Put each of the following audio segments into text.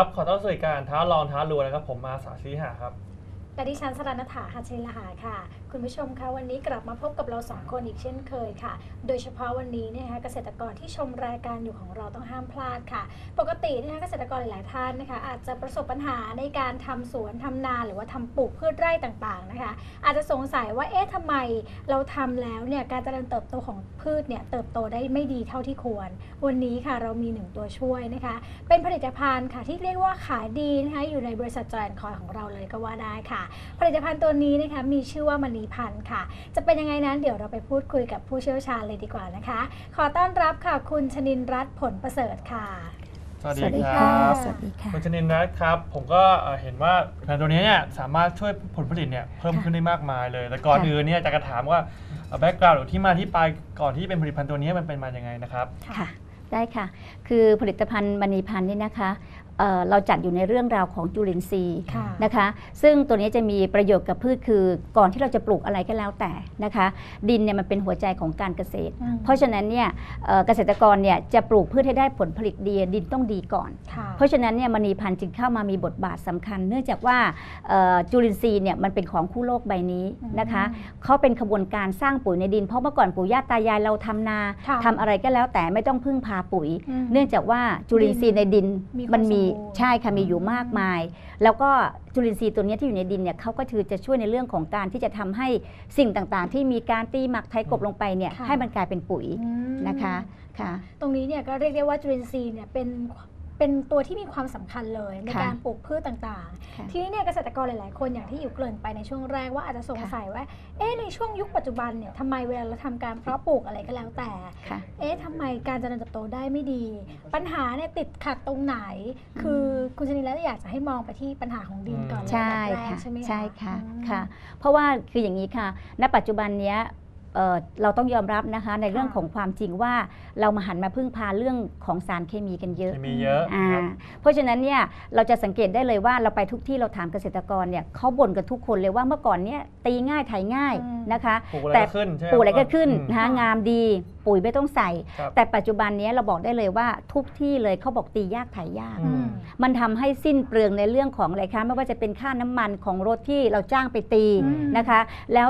ครับ ขอต้อนรับสู่รายการท้าลองท้ารัวนะครับ ผมมาสาชีหาครับ และดิฉันสรันถาหัชชัยลหาค่ะ คุณผู้ชมคะวันนี้กลับมาพบกับเราสองคนอีกเช่นเคยค่ะ โดยเฉพาะวันนี้นะคะเกษตรกรที่ชมรายการอยู่ของเราต้องห้ามพลาดค่ะ ปกตินะคะเกษตรกรหลายท่านนะคะ อาจจะประสบปัญหาในการทำสวนทำนาหรือว่าทำปลูกพืชไร่ต่างๆนะคะ อาจจะสงสัยว่าเอ๊ะทำไมเราทำแล้วเนี่ยการเจริญเติบโตของพืชเนี่ยเติบโตได้ไม่ดีเท่าที่ควร วันนี้ค่ะเรามีหนึ่งตัวช่วยนะคะ เป็นผลิตภัณฑ์ค่ะที่เรียกว่าขายดีนะคะอยู่ในบริษัทจอยแอนคอยของเราเลยก็ว่าได้ค่ะผลิตภัณฑ์ตัวนี้นะคะมีชื่อว่ามณีพันธ์ค่ะ จะเป็นยังไงนั้นเดี๋ยวเราไปพูดคุยกับผู้เชี่ยวชาญเลยดีกว่านะคะ ขอต้อนรับค่ะคุณชนินรัตน์ผลประเสริฐค่ะ สวัสสวัสดีดีคค่ะรับสวัสดีค่ะ คุณชนินนะครับ ผมก็เอ่อเห็นว่าผลิตภัณฑ์ตัวนี้เนี่ยสามารถช่วยผลผลิตเนี่ยเพิ่มค่ะขึ้นได้มากมายเลย แต่ก่อนค่ะอื่นเนี่ยจะกระถามว่าแบ็กกราวด์หรือที่มาที่ไปก่อนที่เป็นผลิตภัณฑ์ตัวนี้มันเป็นมาอย่างไงนะครับ ค่ะ ได้ค่ะ คือผลิตภัณฑ์มณีพันธ์นี่นะคะ เอ่อเราจัดอยู่ในเรื่องราวของจุลินทรีย์ค่ะนะคะ ซึ่งตัวนี้จะมีประโยชน์กับพืชคือก่อนที่เราจะปลูกอะไรก็แล้วแต่นะคะ ดินเนี่ยมันเป็นหัวใจของการเกษตรอืมเพราะฉะนั้นเนี่ยเอ่อเกษตรกรเนี่ยจะปลูกพืชให้ได้ผลผลิตดีดินต้องดีก่อนค่ะเพราะฉะนั้นเนี่ยมณีพันธ์จึงเข้ามามีบทบาทสำคัญ เนื่องจากว่าเอ่อจุลินทรีย์เนี่ยมันเป็นของคู่โลกใบนี้นะคะเขาเป็นขบวนการสร้างปุ๋ยในดินเพราะเมื่อก่อนปู่ย่าตายายเราทำนาค่ะทำอะไรก็แล้วแต่ไม่ต้องพึ่งพาปุ๋ยอืมเนื่องจากว่าจุลินทรีย์ในดินมีความมันมีสมบูรณ์ใช่ค่ะมีอยู่มากมาย แล้วก็จุลินทรีย์ตัวเนี้ยที่อยู่ในดินเนี่ยเขาก็คือจะช่วยในเรื่องของการที่จะทำให้สิ่งต่างๆ ที่มีการตีหมักไทยกลบลงไปเนี่ยค่ะให้มันกลายเป็นปุ๋ยอืมนะคะค่ะ ตรงนี้เนี่ยก็เรียกได้ว่าจุลินทรีย์เนี่ยเป็น เป็นตัวที่มีความสำคัญเลยในค่ะการปลูกพืชต่างค่ะๆทีนี้เนี่ยเกษตรกรหลายๆ คนอย่างที่อยู่เกริ่นไปในช่วงแรกว่าอาจจะสงสัยว่า เอ๊ะในช่วงยุคปัจจุบันเนี่ยทำไมเวลาเราทำการเพาะปลูกอะไรก็แล้วแต่ค่ะเอ๊ะทำไมการเจริญเติบโตได้ไม่ดี ปัญหาเนี่ยติดขัดตรงไหน คือคุณชนินแล้วอยากจะให้มองไปที่ปัญหาของดินก่อนเลยใช่แบบแรกค่ะใช่ไหมคะใช่ค่ะอืมค่ะ เพราะว่าคืออย่างนี้ค่ะ ณปัจจุบันเนี้ย เอ่อเราต้องยอมรับนะคะในเรื่องค่ะของความจริงว่าเรามาหันมาพึ่งพาเรื่องของสารเคมีกันเยอะมีเยอะอ่าครับเพราะฉะนั้นเนี่ยเราจะสังเกตได้เลยว่าเราไปทุกที่เราถามเกษตรกรเนี่ยเขาบ่นกันทุกคนเลยว่าเมื่อก่อนเนี่ยตีง่ายไถง่ายอืมนะคะปลูกอะไรแต่ก็ขึ้นใช่ไหมปลูกอะไรก็ขึ้นอืมนะคะค่ะงามดีปุ๋ยไม่ต้องใส่ครับแต่ปัจจุบันเนี้ยเราบอกได้เลยว่าทุกที่เลยเขาบอกตียากไถยากอืมมันทำให้สิ้นเปลืองในเรื่องของอะไรคะไม่ว่าจะเป็นค่าน้ำมันของรถที่เราจ้างไปตีอืมนะคะ แล้ว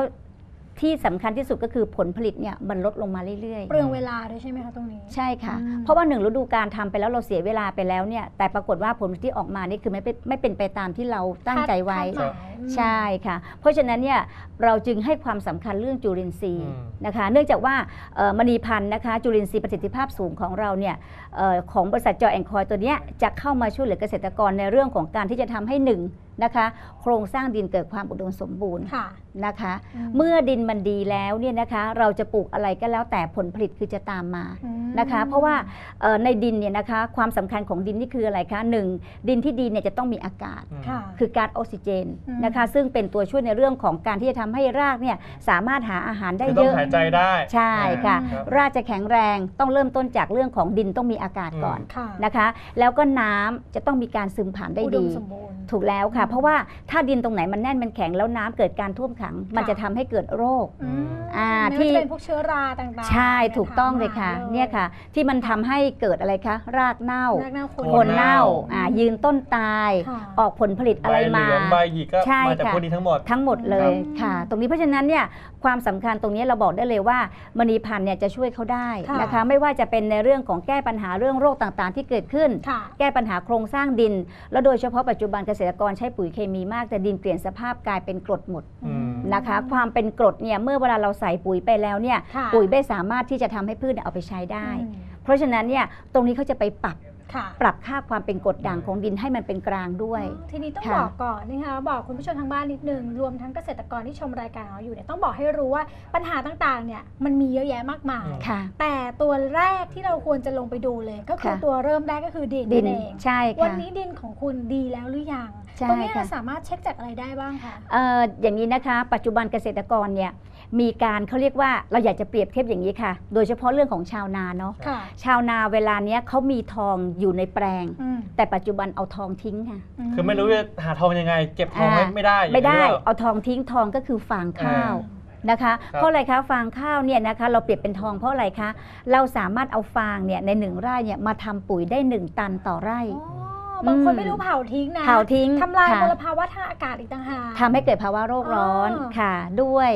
ที่สำคัญที่สุดก็คือผลผลิตเนี่ยมันลดลงมาเรื่อยเปลืองเวลาด้วยใช่ไหมคะตรงนี้ๆใช่ค่ะอืมเพราะว่าหนึ่งฤดูการทำไปแล้วเราเสียเวลาไปแล้วเนี่ยแต่ปรากฏว่าผลที่ออกมานี่คือไม่เป็นไม่เป็นไปตามที่เราตั้งใจไว้คาดหมายอืมใช่ค่ะ เพราะฉะนั้นเนี่ยเราจึงให้ความสำคัญเรื่องจุลินทรีย์อืมนะคะ เนื่องจากว่าเอ่อมณีพันธ์นะคะจุลินทรีย์ประสิทธิภาพสูงของเราเนี่ยเออของบริษัทจอแอนคอยตัวเนี้ยจะเข้ามาช่วยเหลือเกษตรกรในเรื่องของการที่จะทำให้หนึ่ง นะคะ โครงสร้างดินเกิดความอุดมสมบูรณ์ค่ะนะคะอืมเมื่อดินมันดีแล้วเนี่ยนะคะ เราจะปลูกอะไรก็แล้วแต่ผลผลิตคือจะตามมาอืม นะคะ เพราะว่าเอ่อในดินเนี่ยนะคะความสำคัญของดินนี่คืออะไรคะหนึ่งดินที่ดีเนี่ยจะต้องมีอากาศอืมค่ะคือก๊าซออกซิเจนอืมนะคะซึ่งเป็นตัวช่วยในเรื่องของการที่จะทำให้รากเนี่ยสามารถหาอาหารได้คือเยต้องอะหายใจได้ใช่ค่ะรับรากจะแข็งแรงต้องเริ่มต้นจากเรื่องของดินต้องมีอากาศก่อนค่ะนะคะ แล้วก็น้ำจะต้องมีการซึมผ่านได้อุดดีมสมบูรณ์ถูกแล้วค่ะอืมเพราะว่าถ้าดินตรงไหนมันแน่นมันแข็งแล้วน้ำเกิดการท่วมขัง มันค่ะจะทำให้เกิดโรคอืมอ่าไม่ที่ว่าจะเป็นพวกเชื้อราต่างๆใช่นี่ถูกต้องเลยค่ะถามมาเนี่ยค่ะที่มันทำให้เกิดอะไรคะรากเน่ารากเน่าโคนคน เน่าอืมอ่ายืนต้นตาย ค่ะ ออกผลผลิตอะไรใบเหมาลืองใบหยิกก็ใช่มาจากค่ะ พวกนี้ทั้งหมด ทั้งหมดเลยครับค่ะ ตรงนี้เพราะฉะนั้นเนี่ยความสำคัญตรงนี้เราบอกได้เลยว่ามณีพันธ์เนี่ยจะช่วยเขาได้ค่ะนะคะไม่ว่าจะเป็นในเรื่องของแก้ปัญหาเรื่องโรคต่างๆ ที่เกิดขึ้น ค่ะ แก้ปัญหาโครงสร้างดิน แล้วโดยเฉพาะปัจจุบันเกษตรกรใช้ปุ๋ยเคมีมากแต่ดินเปลี่ยนสภาพกลายเป็นกรดหมด อืม นะคะ ความเป็นกรดเนี่ยเมื่อเวลาเราใส่ปุ๋ยไปแล้วเนี่ยค่ะ ปุ๋ยไม่สามารถที่จะทำให้พืชเนี่ยเอาไปใช้ได้อืมเพราะฉะนั้นเนี่ยตรงนี้เขาจะไปปรับ ค่ะ ปรับค่าความเป็นกรดด่างของดินให้มันเป็นกลางด้วยอ๋อทีนี้ต้องค่ะ บอกก่อนนะคะบอกคุณผู้ชมทางบ้านนิดนึงรวมทั้งเกษตรกรที่ชมรายการของเราอยู่เนี่ยต้องบอกให้รู้ว่าปัญหาต่างๆเนี่ยมันมีเยอะแยะมากมาย ค่ะ แต่ตัวแรกที่เราควรจะลงไปดูเลย ก็คือค่ะ ตัวเริ่มแรกก็คือดินดินนั่นเองใช่วันค่ะนี้ดินของคุณดีแล้วหรือยังใช่ตรงนี้ค่ะเราสามารถเช็คจากอะไรได้บ้างคะ เอ่ออย่างนี้นะคะ ปัจจุบันเกษตรกรเนี่ย มีการเขาเรียกว่าเราอยากจะเปรียบเทียบอย่างนี้ค่ะ โดยเฉพาะเรื่องของชาวนาเนาะค่ะ ชาวนาเวลาเนี้ยเขามีทองอยู่ในแปลง อืมแต่ปัจจุบันเอาทองทิ้งค่ะ คือไม่รู้จะหาทองยังไง เก็บทองไว้อ่า ไม่ได้อย่างไม่ได้นี้หรอ เอาทองทิ้งทองก็คือฟางข้าวอ่นะคะ ครับ เพราะอะไรคะฟางข้าวเนี่ยนะคะ เราเปรียบเป็นทองเพราะอะไรคะเราสามารถเอาฟางเนี่ยในหนึ่งไร่เนี่ยมาทำปุ๋ยได้หนึ่งตันต่อไร่ อ๋อบางคนอืมไม่รู้เผาทิ้งนะเผาทิ้งทำลายค่ะ มลภาวะทางอากาศอีกต่างหาก ทำให้เกิดภาวะโรคร้อนอ๋อ ค่ะ ด้วย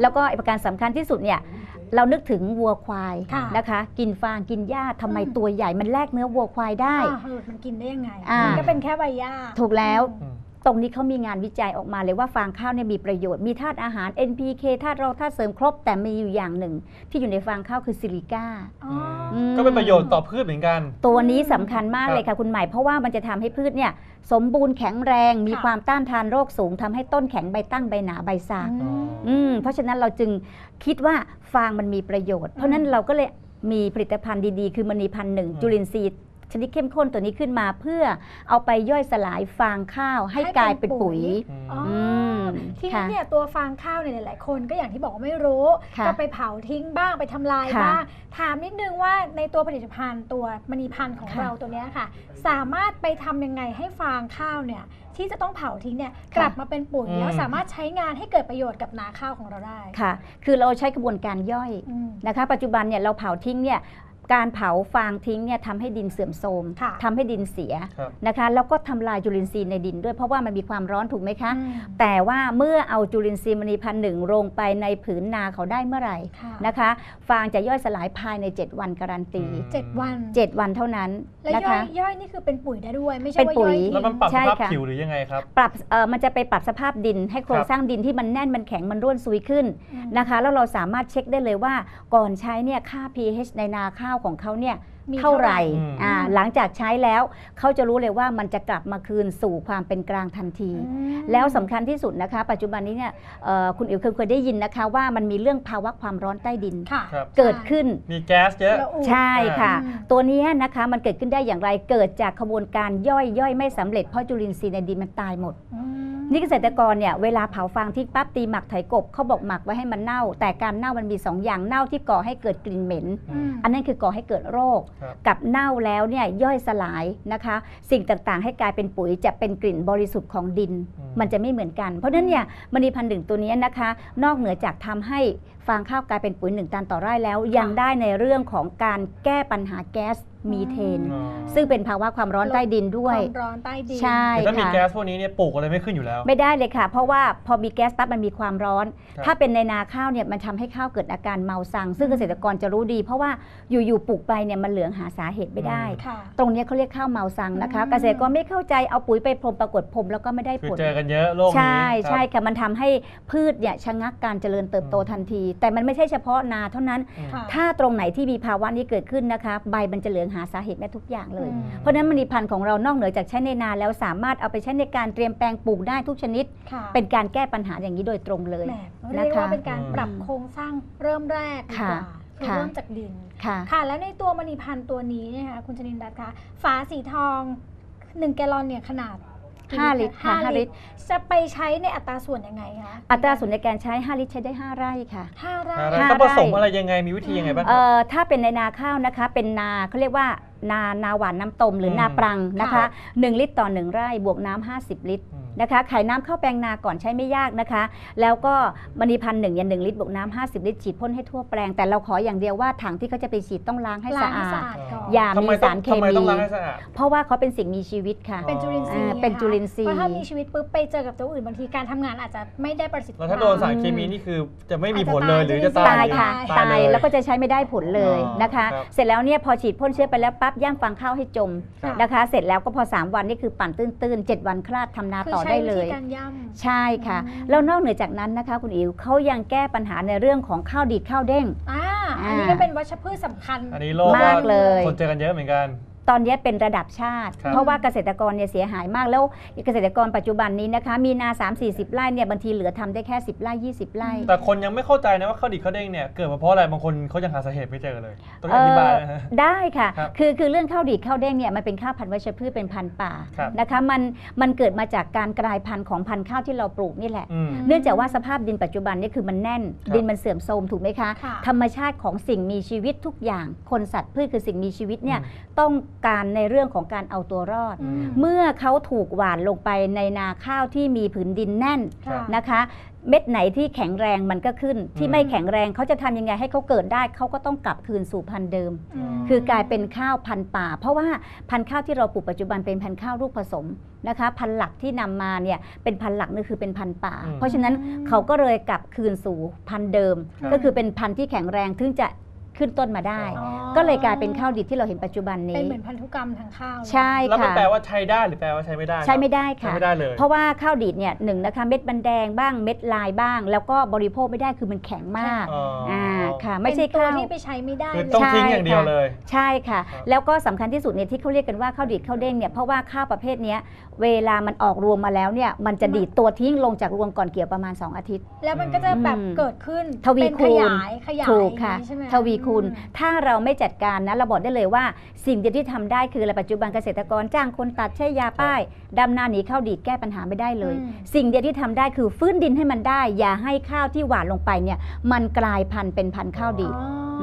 แล้วก็อีกประการสำคัญที่สุดเนี่ยเรานึกถึงวัวควายค่ะนะคะ กินฟางกินหญ้าทำไมอืมตัวใหญ่มันแลกเนื้อวัวควายได้อ่าเออมันกินได้ยังไงอ่ามัมันก็เป็นแค่ใบหญ้าถูกแล้วอืม ตรงนี้เขามีงานวิจัยออกมาเลยว่าฟางข้าวเนี่ยมีประโยชน์มีธาตุอาหาร NPK ธาตุรองธาตุเสริมครบ แต่มีอยู่อย่างหนึ่ง ที่อยู่ในฟางข้าวคือซิลิก้า อ๋ออมก็เป็นประโยชน์ต่อพืชเหมือนกัน ตัวนี้สำคัญมากครับเลยค่ะคุณหมายเพราะว่ามันจะทำให้พืชเนี่ยสมบูรณ์แข็งแรง มีค่ะ ความต้านทานโรคสูงทำให้ต้นแข็งใบตั้งใบหนาใบสากอืม อืมเพราะฉะนั้นเราจึงคิดว่าฟางมันมีประโยชน์ เพราะฉะนั้นเราก็เลยมีผลิตภัณฑ์ดีๆ คือมณีพันธุ์หนึ่งอืมจุลินทรีย์ ชนิดเข้มข้นตัวนี้ขึ้นมาเพื่อเอาไปย่อยสลายฟางข้าวให้ให้เป็นกลายเป็นปุ๋ปุ๋ยยอืมอ๋ออมทีนี้ค่ะเนี่ยตัวฟางข้าวเนี่ยหลายๆคนก็อย่างที่บอกว่าไม่รู้ ค่ะก็ไปเผาทิ้งบ้างไปทำลายค่ะบ้าง ถามนิดนึงว่าในตัวผลิตภัณฑ์ตัวมณีพันธุ์ของค่ะเราตัวเนี้ยค่ะ สามารถไปทำยังไงให้ฟางข้าวเนี่ยที่จะต้องเผาทิ้งเนี่ยค่ะกลับมาเป็นปุ๋ยอืม แล้วสามารถใช้งานให้เกิดประโยชน์กับนาข้าวของเราได้ค่ะ คือเราใช้กระบวนการย่อยอืม นะคะ ปัจจุบันเนี่ยเราเผาทิ้งเนี่ย การเผาฟางทิ้งเนี่ยทำให้ดินเสื่อมโทรมค่ะทำให้ดินเสียครับ นะคะแล้วก็ทำลายจุลินทรีย์ในดินด้วยเพราะว่ามันมีความร้อนถูกไหมคะ อืมแต่ว่าเมื่อเอาจุลินทรีย์มณีพันธุ์หนึ่งลงไปในผืนนาเขาได้เมื่อไหร่ค่ะนะคะ ฟางจะย่อยสลายภายใน 7 วันการันตี อืม เจ็ดวัน7 วันเท่านั้นแล้วนะย่อคะ ยย่อยนี่คือเป็นปุ๋ยได้ด้วย ไม่ใช่เป็นว่าปุ๋ย่อยยทิ้งแล้วมันปรับสใช่ภาพค่ะ ผิวหรือยังไงครับ ปรับเอ่อมันจะไปปรับสภาพดิน ให้โครงครับ สร้างดินที่มันแน่นมันแข็งมันร่วนซุยขึ้นอืมนะคะ แล้วเราสามารถเช็คได้เลยว่าก่อนใช้เนี่ยค่า pH ในนาข้าวของเขาเนี่ยมีเท่าไหร่อืมอ่าหลังจากใช้แล้วเขาจะรู้เลยว่ามันจะกลับมาคืนสู่ความเป็นกลางทันทีอืมแล้วสำคัญที่สุดนะคะ ปัจจุบันนี้เนี่ยเอ่อคุณอิ๋วเคยเคยได้ยินนะคะ ว่ามันมีเรื่องภาวะความร้อนใต้ดินค่ะครับเกิดขึ้นมีแก๊สเยอะละอุใช่ค่ะอืมตัวเนี้ยนะคะมันเกิดขึ้นได้อย่างไรเกิดจากขบวนการย่อยย่อยไม่สำเร็จเพราะจุลินทรีย์ในดินมันตายหมดอืม นี่เกษตรกรเนี่ยเวลาเผาฟางทิ้งปั๊บตีหมักไถกบเขาบอกหมักไว้ให้มันเน่า แต่การเน่ามันมีสองอย่างเน่าที่ก่อให้เกิดกลิ่นเหม็นอืมอันนั้นคือก่อให้เกิดโรค ครับกับเน่าแล้วเนี่ยย่อยสลายนะคะ สิ่งต่างๆ ให้กลายเป็นปุ๋ยจะเป็นกลิ่นบริสุทธิ์ของดิน อืม มันจะไม่เหมือนกัน เพราะฉะนั้นเนี่ยมณีพันธุ์หนึ่งตัวเนี้ยนะคะ นอกเหนือจากทำให้ฟางข้าวกลายเป็นปุ๋ยหนึ่งตันต่อไร่แล้ว ยังได้ในเรื่องของการแก้ปัญหาแก๊ส มีเทน อ๋อซึ่งเป็นภาวะความร้อนใต้ดินด้วย ความร้อนใต้ดิน ใช่แต่ถ้ามีค่ะ แก๊สพวกนี้เนี่ยปลูกอะไรไม่ขึ้นอยู่แล้ว ไม่ได้เลยค่ะ เพราะว่าพอมีแก๊สปั๊บมันมีความร้อน ครับ ถ้าเป็นในนาข้าวเนี่ยมันทำให้ข้าวเกิดอาการเมาสัง ซึ่งเกษตรกรจะรู้ดี เพราะว่าอยู่ๆปลูกไปเนี่ยมันเหลืองหาสาเหตุไม่ได้ ค่ะ ตรงเนี้ยเขาเรียกข้าวเมาสังนะคะ อืม เกษตรกรไม่เข้าใจเอาปุ๋ยไปพรมปรากฏพรมแล้วก็ไม่ได้คือผล เจอกันเยอะโลกนี้ใช่ครับใช่ค่ะมันทำให้พืชเนี่ยชะงักการเจริญเติบโตอืมทันที แต่มันไม่ใช่เฉพาะนาเท่านั้นอืมค่ะ ถ้าตรงไหนที่มีภาวะนี้เกิดขึ้นนะคะ ใบมันจะเหลืองหาสาเหตุแม่ทุกอย่างเลยอืมเพราะฉะนั้นมณีพันธุ์ของเรานอกเหนือจากใช้ในนาแล้วสามารถเอาไปใช้ในการเตรียมแปลงปลูกได้ทุกชนิดค่ะเป็นการแก้ปัญหาอย่างนี้โดยตรงเลยแหมเรียกว่าเป็นการอืมปรับโครงสร้างเริ่มแรกดีกว่าค่ะคือค่ะเริ่มจากดินค่ะค่ะ แล้วในตัวมณีพันธุ์ตัวนี้เนยคะคุณชนินดัตน์คะฝาสีทอง 1 แกลลอนเนี่ยขนาดกี่ ห้าลิตรค่ะห้าห้าลิลิตตรรจะไปใช้ในอัตราส่วนยังไงคะ อัตราส่วนในการใช้ 5 ลิตรใช้ได้ 5 ไร่ค่ะห้าไร่อะไรห้าต้องผสมไร่อะไรยังไงมีวิธียังไงบ้างคเอ่รับ อถ้าเป็นในนาข้าวนะคะ เป็นนาเขาเรียกว่านานาหวานน้ำตมหรืออม นาปรังนะค่ะคะ1 ลิตรต่อ 1 ไร่บวกน้ำ50 ลิตรอืม นะคะไขน้ำเข้าแปลงนาก่อนใช้ไม่ยากนะคะ แล้วก็มณีพันธุ์หนึ่งอย่างหนึ่งลิตรบวกน้ำ50 ลิตรฉีดพ่นให้ทั่วแปลง แต่เราขออย่างเดียวว่าถังที่เขาจะไปฉีดต้องล้างให้ล้าสะงให้อาสะดอาดก่อนอย่าทำมีไมต้อสางรเคทำไมมีต้องล้างให้สะอาดเพราะว่าเขาเป็นสิ่งมีชีวิตค่ะ เป็นจุลินทรีย์อ่าเป็นไงคะจุลินทรีย์เพราะถ้ามีชีวิตปุ๊บไปเจอกับตัวอื่นบางทีการทำงานอาจจะไม่ได้ประสิทธิแล้วภาพถ้าโดนสารเคมีนี่คือจะไม่มีผลเลยอาจจะหรือจะตายตายตายค่ะตายตายเลยแล้วก็จะใช้ไม่ได้ผลเลยอ๋อนะคะครับเสร็จแล้วเนี่ยพอฉีดพ่นเชื้อไปแล้วปั๊บย่างฟางข้าวให้จมครับนะคะ เสร็จแล้วก็พอ 3 วันนี่คือปั่นตื้นๆ7วันคลาดทำนาคือต่อใช้ได้วิเลธียการย่ำใช่ค่ะอืมแล้วนอกเหนือจากนั้นนะคะ คุณอิ๋วเขายังแก้ปัญหาในเรื่องของข้าวดีดข้าวเด้งอ่าอันอ่านี้ก็เป็นวัชพืชสำคัญ อันนี้โลกมากเลย คนเจอกันเยอะเหมือนกัน ตอนนี้เป็นระดับชาติครับเพราะว่าเกษตรกรเนี่ยเสียหายมากแล้วเกษตรกรปัจจุบันนี้นะคะ มีนา 3 4 0 ไร่เนี่ยบางทีเหลือทำได้แค่ 10 ไร่ 20 ไร่ แต่คนยังไม่เข้าใจนะว่าข้าวดิบข้าวเด้งเนี่ยเกิดมาเพราะอะไรบางคนเขายังหาสาเหตุไม่เจอเลยต้องอธิบายนะฮะได้ค่ะครับคือคือเรื่องข้าวดีดข้าวเด้งเนี่ยมันเป็นข้าวพันธุ์วัชพืชเป็นพันธุ์ป่าครับนะคะมันมันเกิดมาจากการกลายพันธุ์ของพันธุ์ข้าวที่เราปลูกนี่แหละอืมเนื่องจากว่าสภาพดินปัจจุบันนี่คือมันแน่นครับดินมันเสื่อมโทรมถูกไหมคะค่ะธรรมชาติของสิ่งมีชีวิตทุกอย่างคนสัตว์พืชคือสิ่งมีชีวิตเนี่ยอืมต้องการในเรื่องของการเอาตัวรอดอืมเมื่อเขาถูกหว่านลงไปในนาข้าวที่มีผืนดินแน่นครับนะคะ เม็ดไหนที่แข็งแรงมันก็ขึ้น ที่อืมไม่แข็งแรงเขาจะทำยังไงให้เขาเกิดได้เขาก็ต้องกลับคืนสู่พันธุ์เดิมมคือกลายเป็นข้าวพันธุ์ป่า เพราะว่าพันธุ์ข้าวที่เราปลูกปัจจุบันเป็นพันธุ์ข้าวลูกผสมนะคะพันธุ์หลักที่นำมาเนี่ยเป็นพันธุ์หลักนี่คือเป็นพันธุ์ป่าอืมเพราะฉะนั้นเขาก็เลยกลับคืนสู่พันธุ์เดิมครับก็คือเป็นพันธุ์ที่แข็งแรงถึงจะ ขึ้นต้นมาได้ อ๋อก็เลยกลายเป็นข้าวดิบที่เราเห็นปัจจุบันเป็นนี้เหมือนพันธุกรรมทางข้าวเลยใช่แล้วมันค่ะ แปลว่าใช้ได้หรือแปลว่าใช้ไม่ได้ครับใช้ไม่ได้ใช้ค่ะ ไม่ได้เลย เพราะว่าข้าวดีดเนี่ยหนึ่งนะคะเม็ดบันแดงบ้างเม็ดลายบ้าง แล้วก็บริโภคไม่ได้คือมันแข็งมากอ๋อออ่าค่ะ ไม่ใช่เป็นตัวข้าว ที่ไปใช้ไม่ได้คือเลยต้องใช่ ทิ้งอย่างเดียวเลย ใช่ค่ะ ครับ แล้วก็สำคัญที่สุดเนี่ยที่เขาเรียกกันว่าข้าวดีดข้าวเด้งเนี่ยเพราะว่าข้าวประเภทเนี้ยเวลามันออกรวงมาแล้วเนี่ยมันจะดีดตัวทิ้งลงจากรวงก่อนเกี่ยวประมาณ 2 อาทิตย์ แล้วมันก็จะแบบอืม เกิดขึ้นทวีเป็นคูขณยายขยายถูกค่ะ อย่างนี้ใช่ไหมทวีคูณอืมถ้าเราไม่จัดการนะเราบอกได้เลยว่า สิ่งเดียวที่ทำได้คืออะไรปัจจุบันเกษตรกรจ้างคนตัดใช้ยาป้ายดำนาหนีข้าวดีดแก้ปัญหาไม่ได้เลยอืมสิ่งเดียวที่ทำได้คือฟื้นดินให้มันได้ อย่าให้ข้าวที่หว่านลงไปเนี่ยมันกลายพันธุ์เป็นพันธุ์ข้าวดีด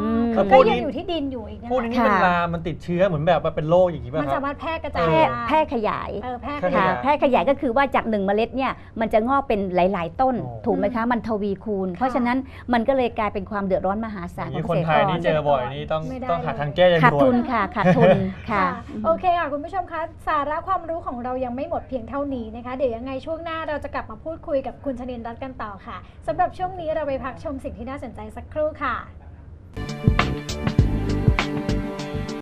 อ๋ออมคือพก็วกนี้ยังอยู่ที่ดินอยู่อีกนะพวกนี้คะนี่เป็นค่ะลามันติดเชื้อเหมือนแบบว่าเป็นโรคอย่างนี้ป่ะมันครัสาบ มารถแพร่กระจายแพร่ได้แพร่ขยาย เออแพร่แพร่ขขค่ะยายยาย แพร่ขยายก็คือว่าจากหนึ่งเมล็ดเนี่ยมันจะงอกเป็นหลาย ๆ ต้น โอ้ ถูกไหมคะ มันทวีคูณ เพราะฉะนั้นมันก็เลยกลายเป็นความเดือดร้อนมหาอศาลย่างของนี้เกคนษตรไทยกนี่ร เจอบ่อยนี่ต้องไม่ได้ ต้องหาเลยทางแก้อย่างขาดด่วทุนน ค่ะขาดทุนค่ะ โอเคค่ะ คุณผู้ชมคะ สาระความรู้ของเรายังไม่หมดเพียงเท่านี้นะคะ เดี๋ยวยังไงช่วงหน้าเราจะกลับมาพูดคุยกับคุณชนินรัตน์กันต่อค่ะสำหรับช่วงนี้เราไปพักชมสิ่งที่น่าสนใจสักครู่ค่ะ Thank you.